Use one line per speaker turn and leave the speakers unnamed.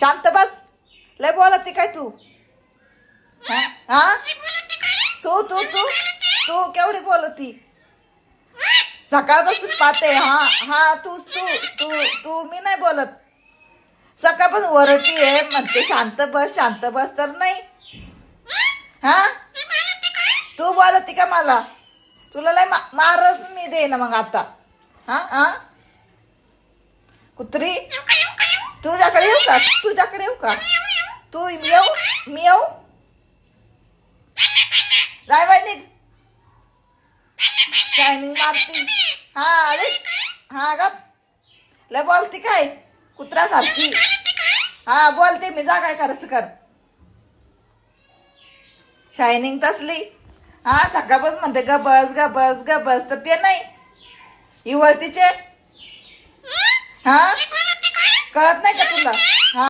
शांत बस. लय बोलत ती काय तू? हा? तू तू तू? तू केवढी बोलती? सकाळपासून पाहते. हा हा तू तू तू तू मी नाही बोलत. सकाळपासून ओरडती आहे म्हणते शांत बस शांत बस तर नाही. हा? तू बोलती का मला? तुला लय मारच मी दे ना मग आता. हा हा? कुत्री? तुझ्याकडे येऊ का? तुझ्याकडे येऊ का? तू येऊ? मी येऊ? जाय निघ. शायनिंग मारती. हा अरे हा ग लय बोलती काय? कुत्र्यासारखी. हा बोलते मी. जा काय करायचं कर. शायनिंग तसली. हा सकाळपासून म्हणते ग बस ग बस ग बस. तर ते नाही. इवळतीचे हा? कळत नाही का तुला? हा.